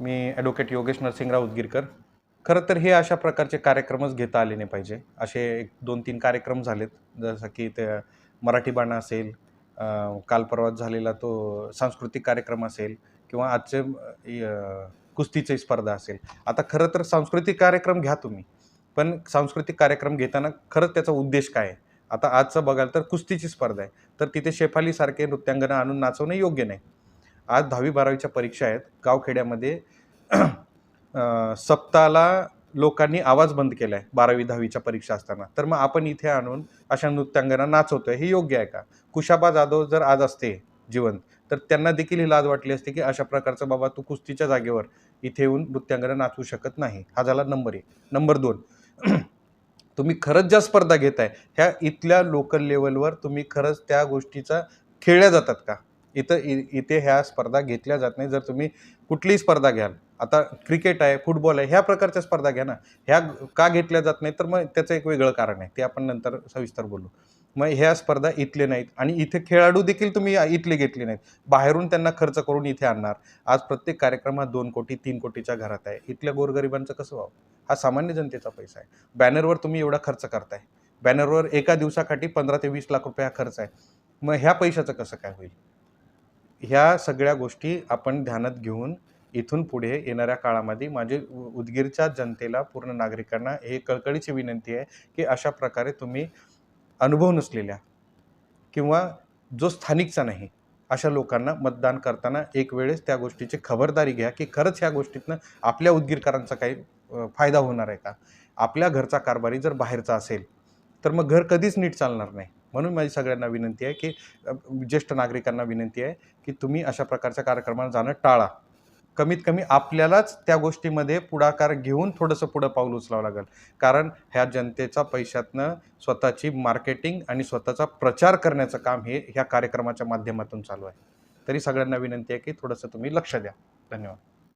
मी advocate Yogesh Narsingrao Udgirkar खरं तर हे अशा प्रकारचे कार्यक्रमच घेता आले नाही पाहिजे. असे एक दोन तीन कार्यक्रम झालेत. जसं की ते मराठी बाणा असेल अं, काल झालेला तो सांस्कृतिक कार्यक्रम असेल किंवा आजचे कुस्तीचे कुस्तीची स्पर्धा असेल. आता खरं तर सांस्कृतिक कार्यक्रम घ्या तुम्ही. पण सांस्कृतिक कार्यक्रम घेताना खरंच त्याचा उद्देश काय आहे? आता आजचं बघाल तर कुस्तीची स्पर्धा आहे. तर तिथे शेफालीसारखे नृत्यांगना आणून नाचवणं योग्य नाही. आज दहावी बारावीच्या परीक्षा आहेत. गावखेड्यामध्ये सप्ताला लोकांनी आवाज बंद केला आहे बारावी दहावीच्या परीक्षा असताना. तर मग आपण इथे आणून अशा नृत्यांगना नाचवतोय. हे योग्य आहे का? कुशाबा जाधव जर आज असते जिवंत तर त्यांना देखील ही लाज वाटली असते की अशा प्रकारचं बाबा तू कुस्तीच्या जागेवर इथे येऊन नृत्यांगना नाचवू शकत नाही. हा झाला नंबर एक. नंबर दोन. तुम्ही खरंच ज्या स्पर्धा घेताय ह्या इथल्या लोकल लेवलवर तुम्ही खरंच त्या गोष्टीचा खेळल्या जातात का? इथं इ- इथे ह्या स्पर्धा घेतल्या जात नाही. जर तुम्ही कुठलीही स्पर्धा घ्याल आता क्रिकेट आहे फुटबॉल आहे ह्या प्रकारच्या स्पर्धा घ्या ना. ह्या का घेतल्या जात नाही तर मग त्याचं एक वेगळं कारण आहे. ते आपण नंतर सविस्तर बोलू. मग ह्या स्पर्धा इथले नाहीत आणि इथे खेळाडू देखील तुम्ही इथले घेतले नाहीत. बाहेरून त्यांना खर्च करून इथे आणणार. आज प्रत्येक कार्यक्रमात दोन कोटी तीन कोटीच्या घरात आहे. इथल्या गोरगरिबांचं कसं व्हावं? हा सामान्य जनतेचा पैसा आहे. बॅनरवर तुम्ही एवढा खर्च करताय. बॅनरवर एका दिवसासाठी पंधरा ते वीस लाख रुपये हा खर्च आहे. मग ह्या पैशाचं कसं काय होईल? ह्या सगळ्या गोष्टी आपण ध्यानात घेऊन इथून पुढे येणाऱ्या काळामध्ये माझे उ- उदगीरच्या जनतेला पूर्ण नागरिकांना हे कळकळीची विनंती आहे की अशा प्रकारे तुम्ही अनुभव नसलेल्या किंवा जो स्थानिकचा नाही अशा लोकांना मतदान करताना एक वेळेस त्या गोष्टीची खबरदारी घ्या की खरंच ह्या गोष्टीतनं आपल्या उदगीरकरांचा काही फायदा होणार आहे का? आपल्या घरचा कारभारी जर बाहेरचा असेल तर मग घर कधीच नीट चालणार नाही. म्हणून माझी सगळ्यांना विनंती आहे की ज्येष्ठ नागरिकांना विनंती आहे की तुम्ही अशा प्रकारच्या कार्यक्रमाला जाणं टाळा. कमीत कमी आपल्यालाच त्या गोष्टीमध्ये पुढाकार घेऊन थोडंसं पुढं पाऊल उचलावं लागेल. कारण ह्या जनतेचा पैशातनं स्वतःची मार्केटिंग आणि स्वतःचा प्रचार करण्याचं काम हे ह्या कार्यक्रमाच्या माध्यमातून चालू आहे. तरी सगळ्यांना विनंती आहे की थोडंसं तुम्ही लक्ष द्या. धन्यवाद.